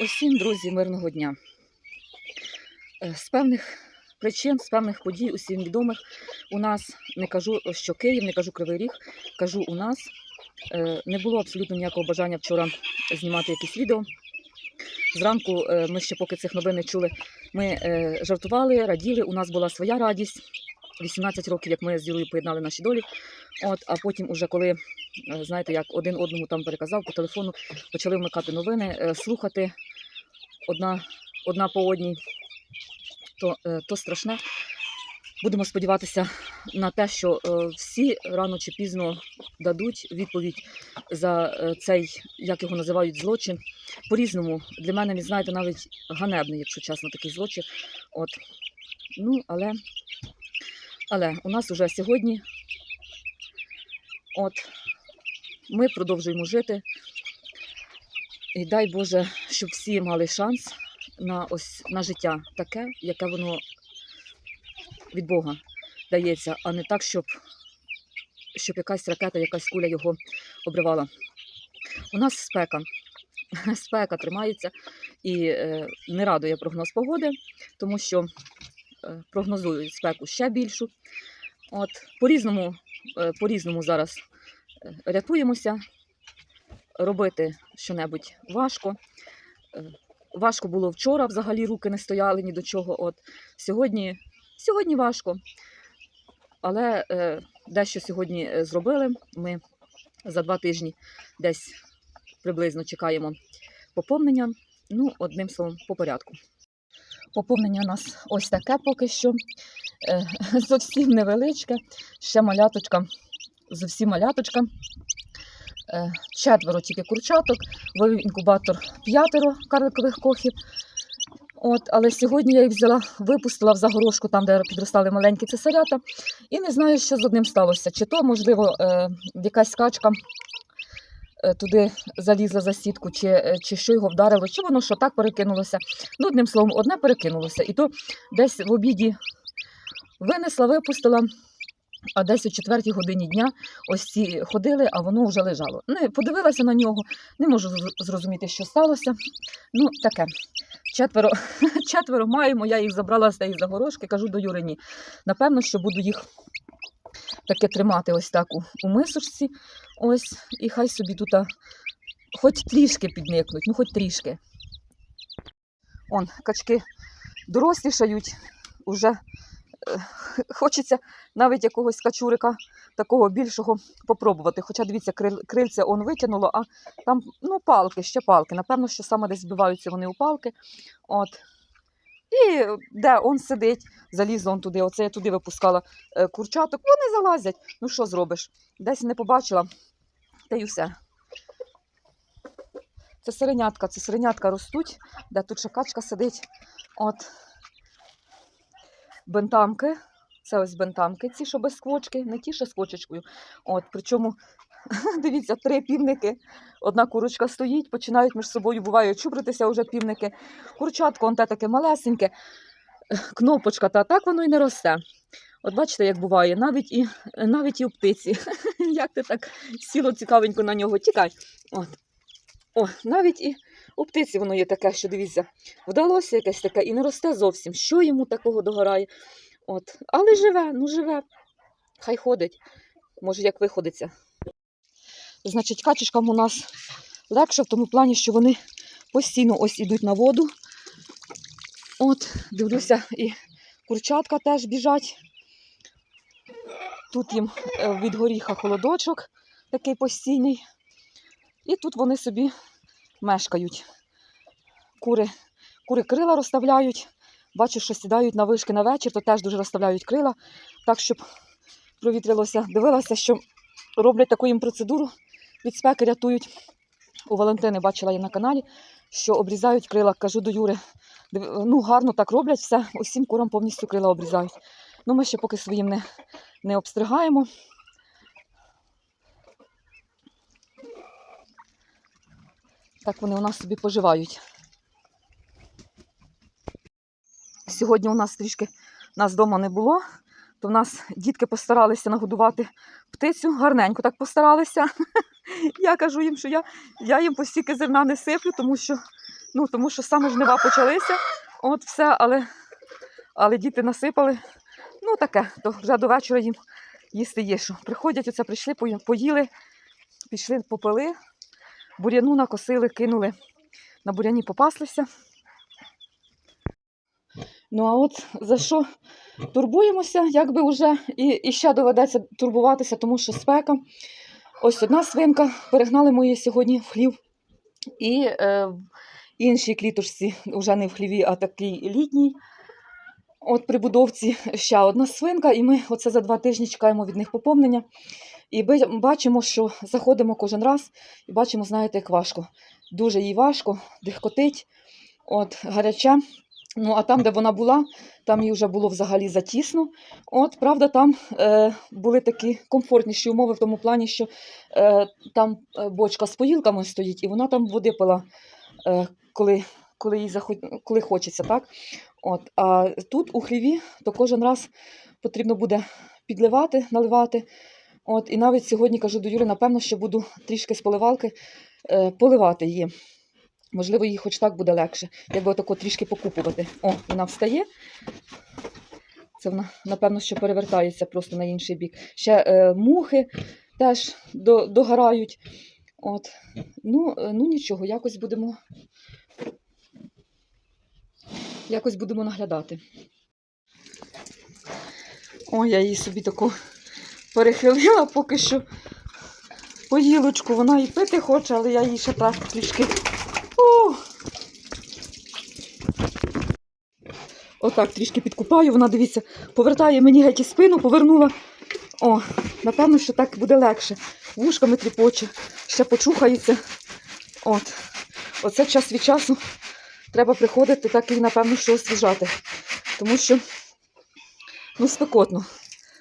Усім, друзі, мирного дня. Е, З певних причин, з певних подій, усім відомих, у нас не кажу, що Київ, не кажу Кривий Ріг, кажу у нас. е, Не було абсолютно ніякого бажання вчора знімати якісь відео. Зранку е, ми ще поки цих новин не чули, ми жартували, раділи, у нас була своя радість. 18 років, як ми з Юрою поєднали наші долі. От, а потім, уже коли, е, знаєте, як один одному там переказав по телефону, почали вмикати новини, е, слухати одна, одна по одній, то, е, то страшне. Будемо сподіватися на те, що всі рано чи пізно дадуть відповідь за цей, як його називають, злочин. По-різному. Для мене знаєте, навіть ганебний, якщо чесно, такий злочин. От. Ну, але, але у нас уже сьогодні от, ми продовжуємо жити. І дай Боже, щоб всі мали шанс на ось на життя таке, яке воно від Бога дається, а не так, щоб, щоб якась ракета, якась куля його обривала. У нас спека. Спека тримається і е, не радує прогноз погоди, тому що прогнозують спеку ще більшу. От, по-різному, е, по-різному зараз е, рятуємося. Робити щонебудь важко. Е, Важко було вчора, взагалі руки не стояли ні до чого. От сьогодні, сьогодні важко. Але е, дещо сьогодні е, зробили. Ми за два тижні десь приблизно чекаємо поповнення. Ну, одним словом, по порядку. Поповнення у нас ось таке поки що. Е, зовсім невеличке. Ще маляточка, зовсім маляточка. Е, четверо тільки курчаток, вивів інкубатор п'ятеро карликових кохів. От, але сьогодні я їх взяла, випустила в загорожку, там, де підростали маленькі цесарята, і не знаю, що з одним сталося. Чи то, можливо, е, якась скачка е, туди залізла за сітку, чи, е, чи що його вдарило, чи воно що так перекинулося. Ну, одним словом, одне перекинулося. І то десь в обіді винесла, випустила, а десь о четвертій годині дня ось ці ходили, а воно вже лежало. Не подивилася на нього, не можу зрозуміти, що сталося. Ну, таке. Четверо, четверо маємо, я їх забрала з тієї загорожки, кажу до Юрині. Напевно, що буду їх таке тримати ось так у, мисочці. Ось, і хай собі тут хоч трішки підникнуть, ну хоч трішки. Он, качки дорослішають, уже е, хочеться навіть якогось качурика такого більшого попробувати. Хоча дивіться, крил, крильце он витягнуло, а там ну, палки, ще палки. Напевно, що саме десь збиваються вони у палки. От. І де он сидить, залізла он туди, оце я туди випускала е, курчаток, вони залазять. Ну що зробиш? Десь не побачила, та й усе. Це сиренятка, це сиренятка ростуть, де тут ще качка сидить. От. Бентамки. Це ось бентамки, ці, що без сквочки, не ті, що з. От, причому, дивіться, три півники. Одна курочка стоїть, починають між собою, буває, чубритися вже півники. Курчатко, он те таке малесеньке, кнопочка, та так воно і не росте. От бачите, як буває, навіть і, навіть і у птиці. Як ти так сіло цікавенько на нього, тікай. От. О, навіть і у птиці воно є таке, що дивіться, вдалося якесь таке і не росте зовсім. Що йому такого догорає? От. Але живе, ну живе. Хай ходить. Може, як виходиться. Значить, качечкам у нас легше в тому плані, що вони постійно ось ідуть на воду. От, дивлюся, і курчатка теж біжать. Тут їм е, від горіха холодочок такий постійний. І тут вони собі мешкають. Кури, кури крила розставляють. Бачу, що сідають на вишки на вечір, то теж дуже розставляють крила, так, щоб провітрилося. Дивилася, що роблять таку їм процедуру, від спеки рятують. У Валентини бачила я на каналі, що обрізають крила. Кажу до Юри, ну гарно так роблять, все, усім курам повністю крила обрізають. Ну, ми ще поки своїм не, не обстригаємо. Так вони у нас собі поживають. Сьогодні у нас трішки нас вдома не було, то в нас дітки постаралися нагодувати птицю, гарненько так постаралися. Я кажу їм, що я, я їм постільки зерна не сиплю, тому що Ну, тому що саме жнива почалися, от все, але, але діти насипали. Ну, таке, то вже до вечора їм їсти є що. Приходять, оце прийшли, поїли, пішли, попили, буряну накосили, кинули. На буряні попаслися. Ну, а от за що турбуємося, якби вже і, і ще доведеться турбуватися, тому що спека. Ось одна свинка, перегнали мої сьогодні в хлів. І е, іншій клітушці, вже не в хліві, а такій літній. От при будовці ще одна свинка, і ми оце за два тижні чекаємо від них поповнення. І би- бачимо, що заходимо кожен раз і бачимо, знаєте, як важко. Дуже їй важко, дихкотить, от, гаряча. Ну, а там, де вона була, там їй вже було взагалі затісно. От, правда, там е, були такі комфортніші умови в тому плані, що е, там е, бочка з поїлками стоїть, і вона там води пила, е, коли, коли, їй захо... коли хочеться. Так? От, а тут у хліві то кожен раз потрібно буде підливати, наливати. От, і навіть сьогодні кажу до Юри, напевно, що буду трішки з поливалки е, поливати її. Можливо, їй хоч так буде легше, якби отако трішки покупувати. О, вона встає. Це вона, напевно, що перевертається просто на інший бік. Ще е, мухи теж до, догорають. От. Ну, е, ну нічого, якось будемо. Якось будемо наглядати. О, я її собі таку перехилила поки що поїлочку. Вона і пити хоче, але я її ще так трішки. О! Отак трішки підкупаю, вона, дивіться, повертає мені геть і спину, повернула. О, напевно, що так буде легше. Вушками тріпоче, ще почухається. От. Оце час від часу треба приходити, так і, напевно, що освіжати. Тому що ну, спекотно.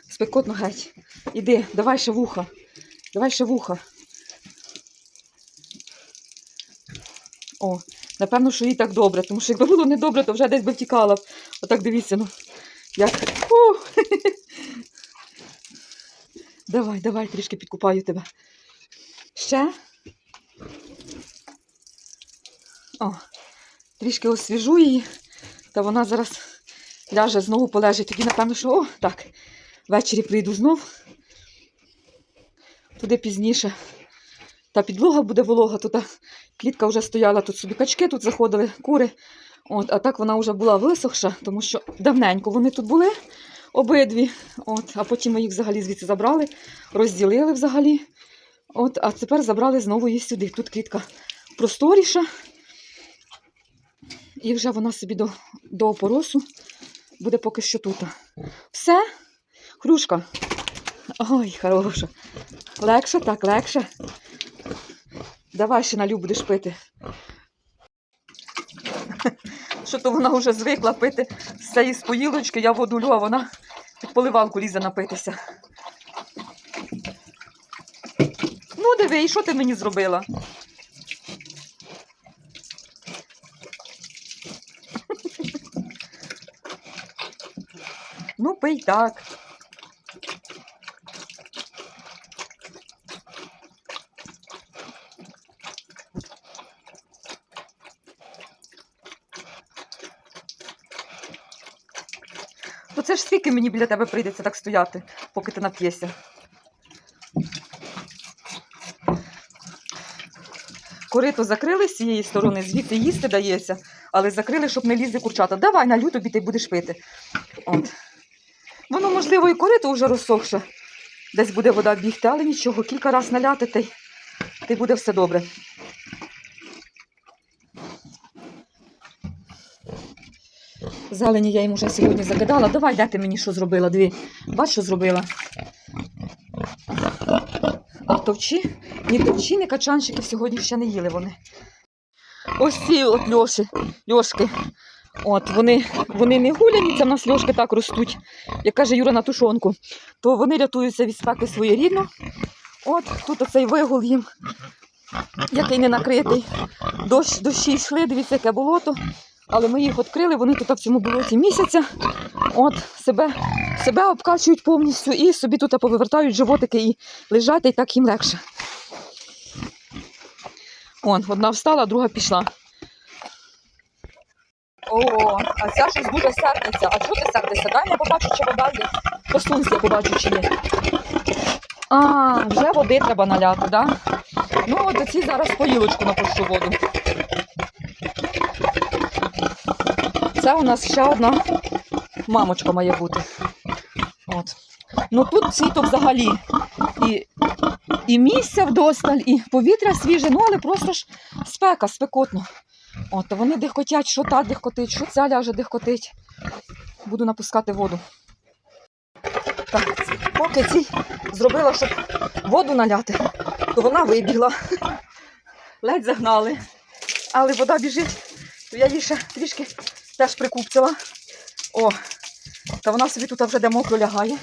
Спекотно геть. Іди, давай ще вуха. Давай ще вуха. О, напевно, що їй так добре, тому що якби було не добре, то вже десь би втікала. Отак дивіться, ну. Як. Давай, давай, трішки підкупаю тебе. Ще. О, трішки освіжу її, та вона зараз ляже знову полежить. Тоді, напевно, що о, так, ввечері прийду знов. Туди пізніше. Та підлога буде волога, тут клітка вже стояла, тут собі качки тут заходили, кури. От, а так вона вже була висохша, тому що давненько вони тут були обидві. От, а потім ми їх взагалі звідси забрали, розділили взагалі. От, а тепер забрали знову її сюди. Тут клітка просторіша. І вже вона собі до, до опоросу буде поки що тут. Все, хрюшка. Ой, хороша. Легше, так, легше. Давай ще налю будеш пити. Що то вона вже звикла пити з цієї споїлочки, я воду лю, а вона під поливалку лізе напитися. Ну, диви, і що ти мені зробила? Ну, пий так. Скільки мені біля тебе прийдеться так стояти, поки ти нап'єшся. Корито закрили з цієї сторони, звідси їсти дається, але закрили, щоб не лізли курчата. Давай налю тобі, ти будеш пити. От. Воно, можливо, і корито вже розсохше. Десь буде вода бігти, але нічого, кілька разів наляти, та й, та й буде все добре. Зелені я їм уже сьогодні закидала. Давай, де ти мені що зробила? Дві. Бач, що зробила. А товчі, ні товчі, ні качанчиків сьогодні ще не їли вони. Ось ці от льоші, льошки. От, вони, вони не гуляні, це в нас льошки так ростуть, як каже Юра на тушонку, то вони рятуються від спеки своєрідно. От тут оцей вигул їм, який не накритий. Дощ, дощі йшли, дивіться, яке болото. Але ми їх відкрили, вони тут в цьому болоті місяця. От, себе, себе обкачують повністю і собі тут повивертають животики і лежать, і так їм легше. Он, одна встала, друга пішла. О, а ця щось дуже сердиться. А чого ти сердишся? Дай я побачу, чи вода є. Посунься, побачу, чи є. А, вже води треба наляти, так? Да? Ну, от оці зараз поїлочку напущу воду. Це у нас ще одна мамочка має бути. От. Ну тут цвіток взагалі. І, і місця вдосталь, і повітря свіже, ну але просто ж спека, спекотно. От, вони дихкотять, що та дихкотить, що ця ляже дихкотить. Буду напускати воду. Так, поки ці зробила, щоб воду наляти, то вона вибігла. Ледь загнали. Але вода біжить, то я її ще трішки теж прикупцяла. О, та вона собі тут вже де мокро лягає.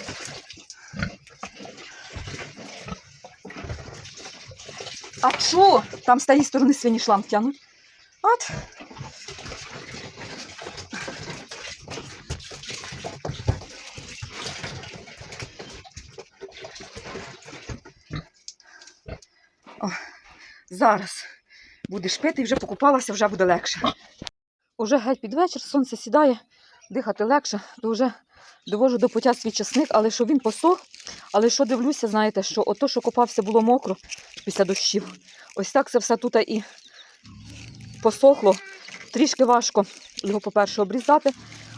А чо? Там з тієї сторони свині шланг тянуть. От. О, зараз будеш пити і вже покупалася, вже буде легше. Уже геть під вечір, сонце сідає, дихати легше, то вже довожу до пуття свій часник, але що він посох, але що дивлюся, знаєте, що ото, що копався, було мокро після дощів. Ось так це все тут і посохло. Трішки важко його, по-перше, обрізати,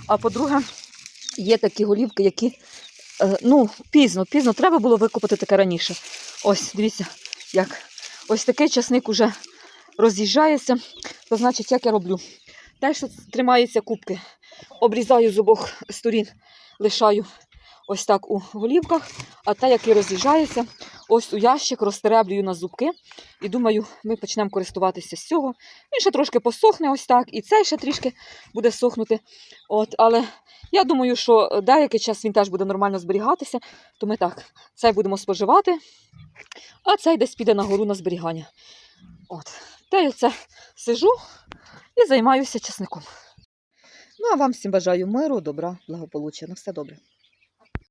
а по-друге, є такі голівки, які е, ну, пізно, пізно треба було викопати таке раніше. Ось, дивіться, як ось такий часник уже роз'їжджається. То значить, як я роблю? Те, що тримаються кубки, обрізаю з обох сторін, лишаю ось так у голівках, а те, який роз'їжджається, ось у ящик розтереблюю на зубки. І думаю, ми почнемо користуватися з цього. Він ще трошки посохне ось так, і цей ще трішки буде сохнути. От, але я думаю, що деякий час він теж буде нормально зберігатися, то ми так, цей будемо споживати, а цей десь піде на гору на зберігання. От. Та я це сижу і займаюся часником. Ну, а вам всім бажаю миру, добра, благополуччя. На все добре.